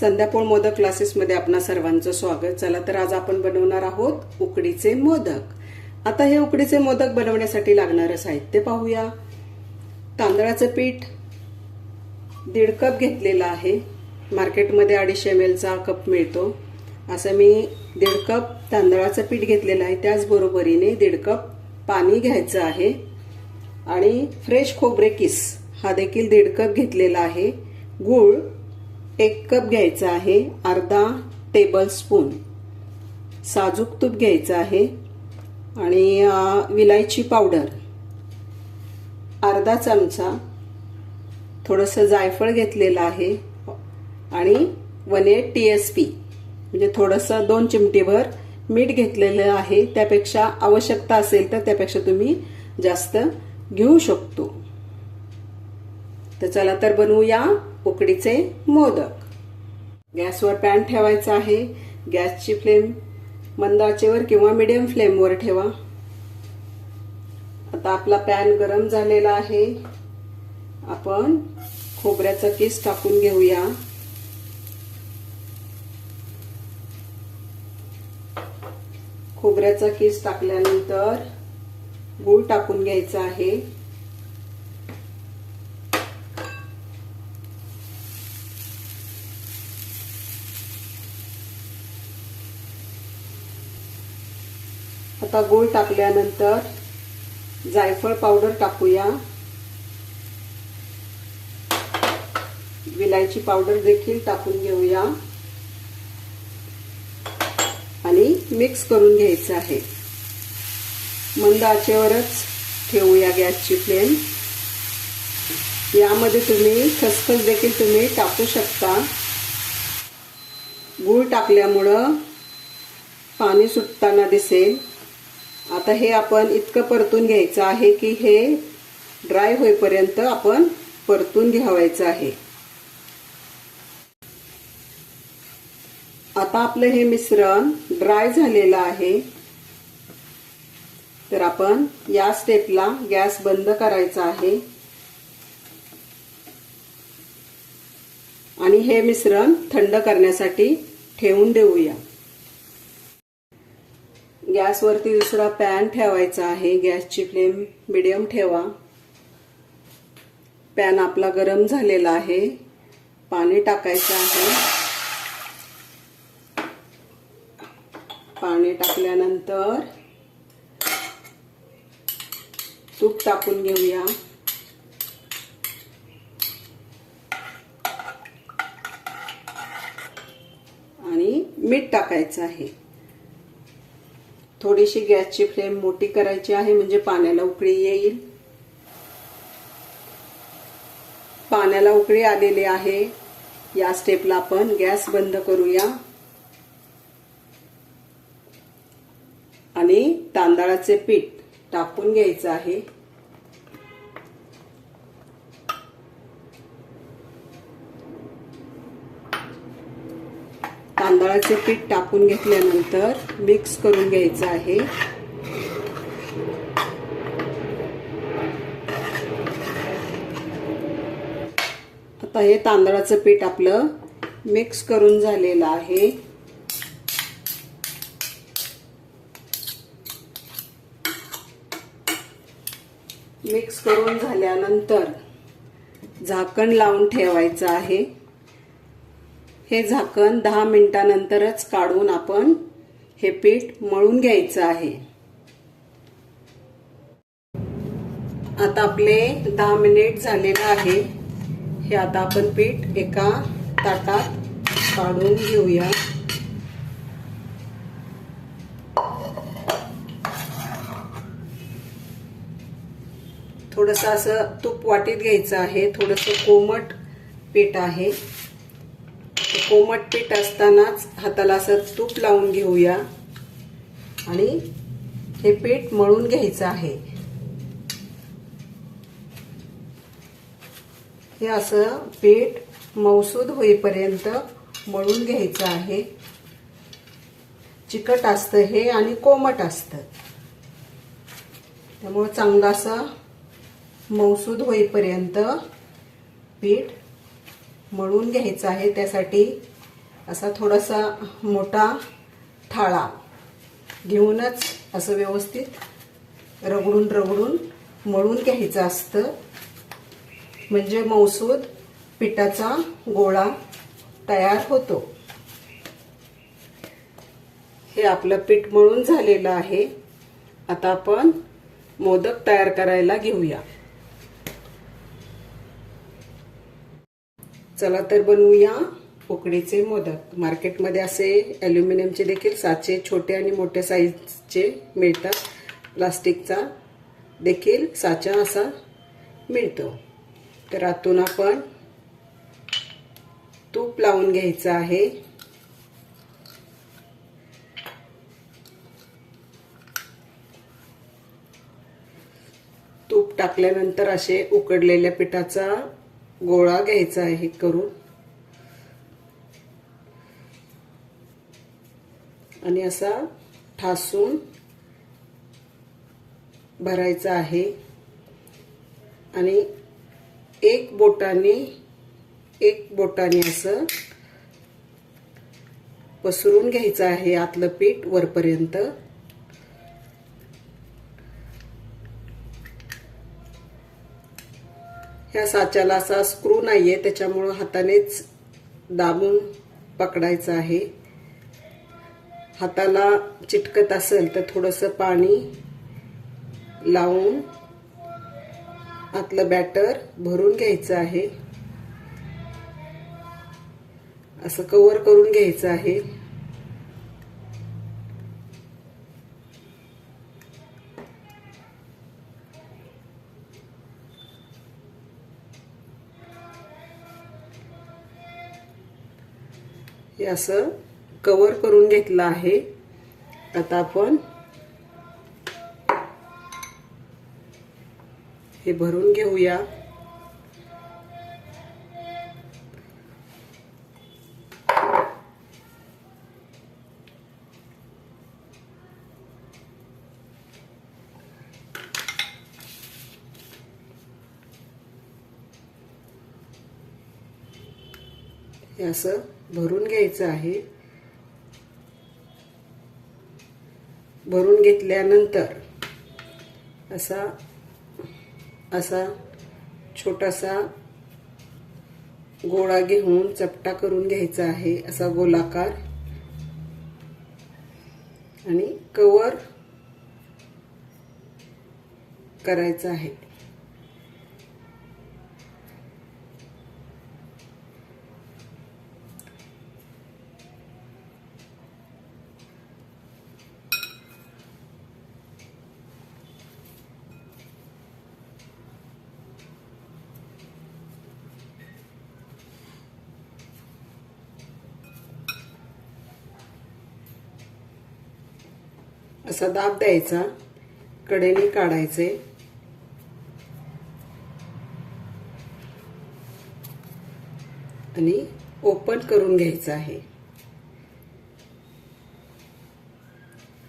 संध्यापोळ मोदक क्लासेसमध्ये आपणा सर्वांचं स्वागत. चला तर आज आपण बनवणार आहोत उकडीचे मोदक. आता हे उकडीचे मोदक बनवण्यासाठी लागणारं साहित्य पाहूया. तांदळाचं पीठ दीड कप घेतलेलं आहे. मार्केटमध्ये अडीचशे एम एलचा कप मिळतो. असं मी दीड कप तांदळाचं पीठ घेतलेलं आहे. त्याचबरोबरीने दीड कप पाणी घ्यायचं आहे. आणि फ्रेश खोबरे किस हा देखील दीड कप घेतलेला आहे. गूळ एक कप घ्यायचा आहे अर्धा टेबल स्पून साजूक तूप घ्यायचं आहे आणि विलायची पावडर. अर्धा चमचा थोडंसं जायफळ घेतलेलं आहे आणि one eight T S P म्हणजे थोडंसं दोन चिमटीभर मीठ घेतलेलं आहे. त्यापेक्षा आवश्यकता असेल तर त्यापेक्षा तुम्ही जास्त घेऊ शकतो. तर चला तर बनवूया. उकडीचे मोदक. गॅसवर पॅन ठेवायचा आहे. गॅसची फ्लेम मंद आचेवर किंवा मिडियम फ्लेमवर ठेवा. आता आपला पॅन गरम झालेला आहे. आपण खोबऱ्याचा किस टाकून घेऊया. खोबऱ्याचा किस टाकल्यानंतर गूळ टाकून घ्यायचा आहे. आता गूळ टाकल्यानंतर जायफळ पावडर टाकूया. विलायची पावडर देखील टाकून घेऊया. आणि मिक्स करून घ्यायचं आहे. मंद आचेवरच ठेवूया गॅसची फ्लेम. यामध्ये तुम्ही खसखस देखील तुम्ही टाकू शकता. गूळ टाकल्यामुळं पाणी सुटताना दिसेल. आता हे आपण इतकं परतून घ्यायचं आहे की हे ड्राय होईपर्यंत आपण परतून घ्यावायचं आहे. आता आपलं हे मिश्रण ड्राय झालेलं आहे. तर आपण या स्टेपला गॅस बंद करायचा आहे. आणि हे मिश्रण थंड करण्यासाठी ठेवून देऊया. गॅसवरती दुसरा पॅन ठेवायचा आहे. गॅसची फ्लेम मिडियम ठेवा. पॅन आपला गरम झालेला आहे. पाणी टाकायचं आहे. पाणी टाकल्यानंतर तूप टाकून घेऊया. आणि मीठ टाकायचं आहे. थोडीशी गॅसची फ्लेम मोठी करायची आहे म्हणजे पाण्याला उकळी येईल. पाण्याला उकळी आलेली आहे. या स्टेपला आपण गॅस बंद करूया. आणि तांदळाचे पीठ टाकून घ्यायचं आहे. तांदळाचे पीठ टाकून घेतल्यानंतर मिक्स करून घ्यायचं आहे. आता हे तांदळाचं पीठ आपलं मिक्स करून झालेलं आहे. मिक्स करून झाल्यानंतर झाकण लावून ठेवायचं आहे. हे झाकण दहा मिनिटानंतरच काढून आपण हे पीठ मळून घ्यायचं आहे. आता आपले दहा मिनिट झालेलं आहे हे आता आपण पीठ एका ताटात काढून घेऊया. थोडंसं असं तूप वाटीत घ्यायचं आहे. थोडंसं कोमट पीठ आहे. कोमट पीठ असतानाच हाताला असं तूप लावून घेऊया. आणि हे पीठ मळून घ्यायचं आहे. हे असं पीठ मौसूद होईपर्यंत मळून घ्यायचं आहे. चिकट असतं हे आणि कोमट असतं. त्यामुळं चांगलं असं मौसूद होईपर्यंत पीठ मळून घ्यायचं आहे त्यासाठी असा थोडासा मोठा थाळा घेऊनच असं व्यवस्थित रगडून रगडून मळून घ्यायचं असतं. म्हणजे मौसूद पिठाचा गोळा तयार होतो. हे आपलं पीठ मळून झालेलं आहे. आता आपण मोदक तयार करायला घेऊया. चला तर बनवूया उकडीचे मोदक. मार्केटमध्ये असे ॲल्युमिनियमचे देखील साचे छोटे आणि मोठ्या साईजचे मिळतात. प्लास्टिकचा देखील साचा असा मिळतो. तर आतून आपण तूप लावून घ्यायचं आहे. तूप टाकल्यानंतर असे उकडलेल्या पिठाचा गोळा घ्यायचा आहे करून. आणि असा ठासून भरायचा आहे. आणि एक बोटाने एक बोटाने असं पसरून घ्यायचं आहे आतलं पीठ वरपर्यंत. ह्या साच्याला असा स्क्रू नाही आहे त्याच्यामुळं हातानेच दाबून पकडायचं आहे. हाताला चिटकत असेल तर थोडंसं पाणी लावून आतलं बॅटर भरून घ्यायचं आहे. असं कवर करून घ्यायचं आहे. हे असं कव्हर करून घेतलं आहे. आता आपण हे भरून घेऊया. असं भरून घ्यायचं आहे. भरून घेतल्यानंतर असा असा छोटासा गोळा घेऊन चपटा करून घ्यायचा आहे. असा गोलाकार. आणि कवर करायचं आहे. असा दाब द्यायचा. कडेने काढायचे. आणि ओपन करून घ्यायचा आहे.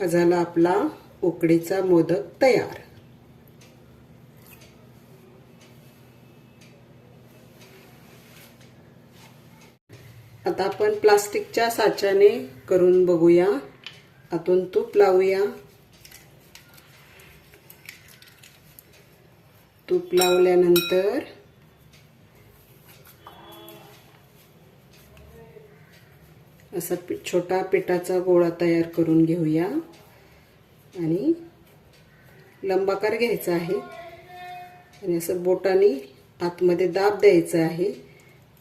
हा झाला आपला उकडीचा मोदक तयार. आता आपण प्लास्टिकच्या साच्याने करून बघूया. आतून तूप लावूया. तूप लावल्यानंतर असा छोटा पिठाचा गोळा तयार करून घेऊया. आणि लंबाकार घ्यायचा आहे. आणि असं बोटाने आतमध्ये दाब द्यायचा आहे.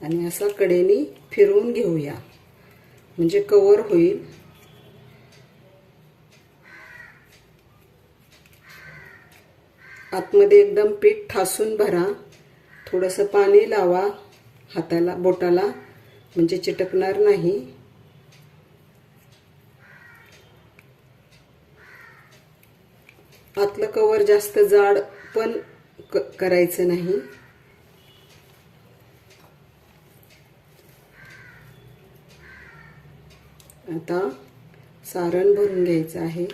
आणि असा कडेने फिरवून घेऊया. म्हणजे कवर होईल. आतमध्ये एकदम पीठ ठासून भरा. थोडंसं पाणी लावा हाताला बोटाला. म्हणजे चिटकणार नाही. आतलं कवर जास्त जाड पण करायचं नाही. आता सारण भरून घ्यायचं आहे.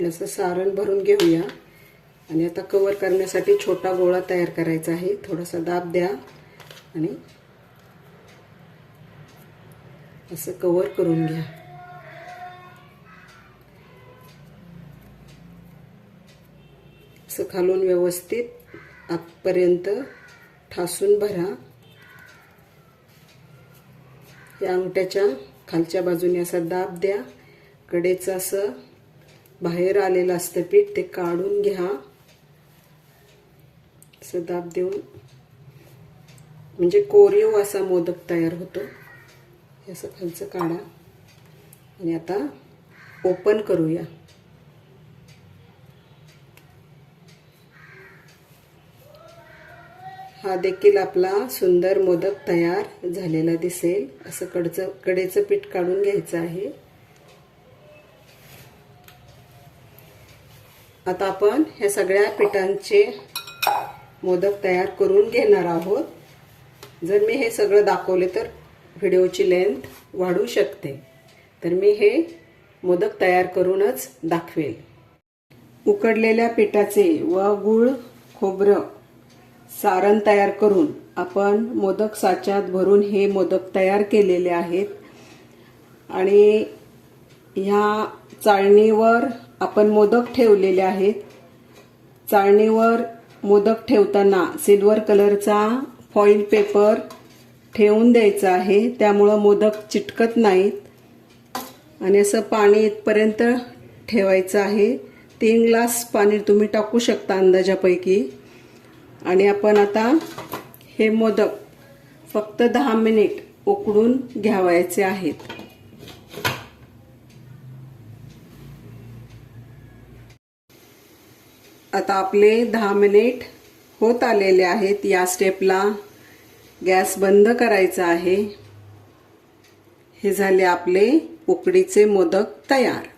असं सारण भरून घेऊया. आणि आता कवर करण्यासाठी छोटा गोळा तयार करायचा आहे. थोडासा दाब द्या. आणि असं कवर करून घ्या. असं खालून व्यवस्थित आतपर्यंत ठासून भरा. या अंगठ्याच्या खालच्या बाजूने असा दाब द्या. कडेचं असं बाहेर आलेलं असतं पीठ ते काढून घ्या. असं दाब देऊन. म्हणजे कोरीव असा मोदक तयार होतो. असं खालचं काढा. आणि आता ओपन करूया. हा देखील आपला सुंदर मोदक तयार झालेला दिसेल. असं कडचं कडेचं पीठ काढून घ्यायचं आहे. आता आपण ह्या सगळ्या पिठांचे मोदक तयार करून घेणार आहोत. जर मी हे सगळं दाखवले तर व्हिडिओची लेंथ वाढू शकते. तर मी हे मोदक तयार करूनच दाखवेल. उकडलेल्या पिठाचे व गूळ खोबरं सारण तयार करून आपण मोदक साच्यात भरून हे मोदक तयार केलेले आहेत. आणि ह्या चाळणीवर आपण मोदक ठेवलेले आहेत. चाळणीवर मोदक ठेवताना सिल्वर कलरचा फॉईल पेपर ठेवून द्यायचा आहे. त्यामुळं मोदक चिटकत नाहीत. आणि असं पाणी इथपर्यंत ठेवायचं आहे. तीन ग्लास पाणी तुम्ही टाकू शकता अंदाजापैकी. आणि आपण आता हे मोदक फक्त दहा मिनिट उकडून घ्यावायचे आहेत. आता आपले दहा मिनिट होत आलेले आहेत. या स्टेपला गॅस बंद करायचा आहे. हे झाले आपले उकडीचे मोदक तयार.